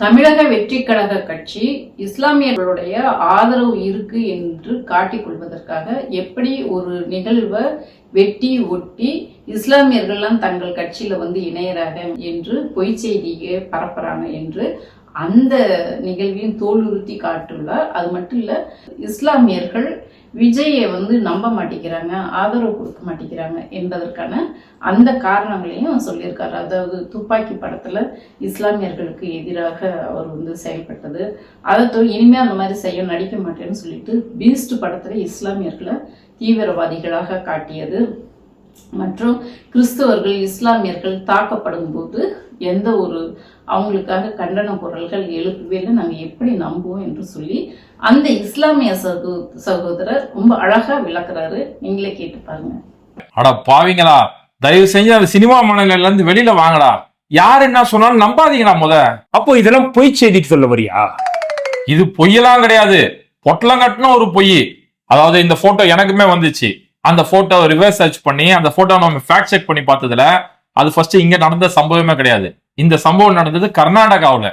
தமிழக வெற்றி கழக கட்சி இஸ்லாமியர்களுடைய ஆதரவு இருக்கு என்று காட்டிக் கொள்வதற்காக எப்படி ஒரு நிகழ்வை வெட்டி ஒட்டி இஸ்லாமியர்கள்லாம் தங்கள் கட்சியில வந்து இணையறாங்க என்று பொய் செய்தியை பரப்புறாங்க என்று அந்த நிகழ்வையும் தோலுறுத்தி காட்டுள்ளார் அது மட்டும் இல்லை இஸ்லாமியர்கள் விஜயை வந்து நம்ப மாட்டேங்கிறாங்க ஆதரவு கொடுக்க மாட்டேங்கிறாங்க என்பதற்கான அந்த காரணங்களையும் சொல்லியிருக்காரு. அதாவது துப்பாக்கி படத்தில் இஸ்லாமியர்களுக்கு எதிராக அவர் வந்து செயல்பட்டது. அதை தவிர இனிமே அந்த மாதிரி செய்ய நடிக்க மாட்டேன்னு சொல்லிட்டு பீஸ்ட் படத்தில் இஸ்லாமியர்களை தீவிரவாதிகளாக காட்டியது. மற்றும் கிறிஸ்தவர்கள் இஸ்லாமியர்கள் தாக்கப்படும் போது எந்த ஒரு அவங்களுக்காக கண்டன குரல்கள் எழுப்பவே இல்லை. நாங்கள் எப்படி நம்புவோம் என்று சொல்லி அந்த இஸ்லாமிய சகோ சகோதரர் ரொம்ப அழகா விளக்குறாரு. நீங்களே கேட்டு பாருங்க. அட பாவிங்களா தயவு செஞ்சு அந்த சினிமா மனநிலையில இருந்து வெளியில வாங்கடா. யார் என்ன சொன்னாலும் நம்பாதீங்கடா முத. அப்போ இதெல்லாம் பொய் செய்திட்டு சொல்ல வரியா? இது பொய்யெல்லாம் கிடையாது. பொட்டலம் கட்டின ஒரு பொய். அதாவது இந்த போட்டோ எனக்குமே வந்துச்சு. அந்த போட்டோ ரிவர்ஸ் சர்ச் பண்ணி அந்த போட்டோ நம்ம ஃபேக்ட் செக் பண்ணி பார்த்ததுல அது ஃபர்ஸ்ட் இங்க நடந்த சம்பவமே கிடையாது. இந்த சம்பவம் நடந்தது கர்நாடகாவில்.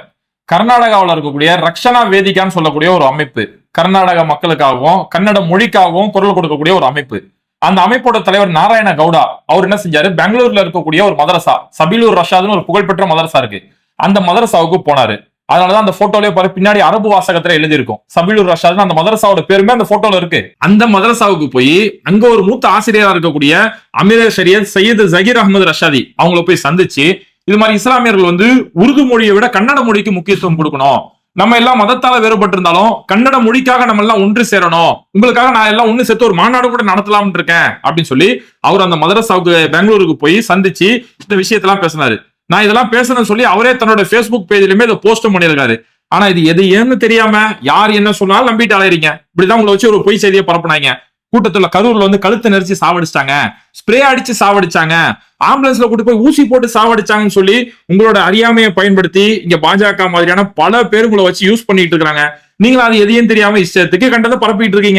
கர்நாடகாவில் இருக்கக்கூடிய ரக்ஷனா வேதிகான்னு சொல்லக்கூடிய ஒரு அமைப்பு. கர்நாடக மக்களுக்காகவும் கன்னட மொழிக்காகவும் குரல் கொடுக்கக்கூடிய ஒரு அமைப்பு. அந்த அமைப்போட தலைவர் நாராயண கவுடா அவர் என்ன செஞ்சாரு? பெங்களூர்ல இருக்கக்கூடிய ஒரு மதரசா சபிலூர் ரஷாதுன்னு ஒரு புகழ்பெற்ற மதரசா இருக்கு. அந்த மதரசாவுக்கு போனாரு. அதனாலதான் அந்த போட்டோலயே பாரு பின்னாடி அரபு வாசகத்துல எழுதியிருக்கும். சபிலூர் ரஷாத் அந்த மதரசாவோட பேருமே அந்த போட்டோல இருக்கு. அந்த மதரசாவுக்கு போய் அங்க ஒரு மூத்த ஆசிரியரா இருக்கக்கூடிய அமீர ஷரியத் சையது ஜகீர் அகமது ரஷாதி அவங்கள போய் சந்திச்சு இது மாதிரி இஸ்லாமியர்கள் வந்து உருது மொழியை விட கன்னட மொழிக்கு முக்கியத்துவம் கொடுக்கணும். நம்ம எல்லாம் மதத்தால வேறுபட்டு இருந்தாலும் கன்னட மொழிக்காக நம்ம எல்லாம் ஒன்று சேரணும். உங்களுக்காக நான் எல்லாம் ஒன்று சேர்த்து ஒரு மாநாடு கூட நடத்தலாம்னு இருக்கேன் அப்படின்னு சொல்லி அவர் அந்த மதரசாவுக்கு பெங்களூருக்கு போய் சந்திச்சு இந்த விஷயத்தெல்லாம் பேசினாரு. நான் இதெல்லாம் பேசணும்னு சொல்லி அவரே தன்னோட ஃபேஸ்புக் பேஜ்லயுமே இதை போஸ்டும் பண்ணியிருக்காரு. ஆனா இது எது ஏன்னு தெரியாம யார் என்ன சொன்னாலும் நம்பிட்டு அலையறீங்க. இப்படிதான் உங்களை வச்சு ஒரு பொய் செய்தியை பரப்புனாங்க. கூட்டத்துல கரூர்ல வந்து கழுத்தை நெரிச்சு சாவடிச்சிட்டாங்க. ஸ்ப்ரே அடிச்சு சாவடிச்சாங்க. ஆம்புலன்ஸ்ல கூட்டு போய் ஊசி போட்டு சாவடிச்சாங்கன்னு சொல்லி உங்களோட அறியாமையை பயன்படுத்தி இங்க பாஜக மாதிரியான பல பேர் உங்களை வச்சு யூஸ் பண்ணிட்டு இருக்காங்க நீங்களும் அது எதையும் தெரியாம இஷ்டத்துக்கு கண்டதை பரப்பிட்டு இருக்கீங்க.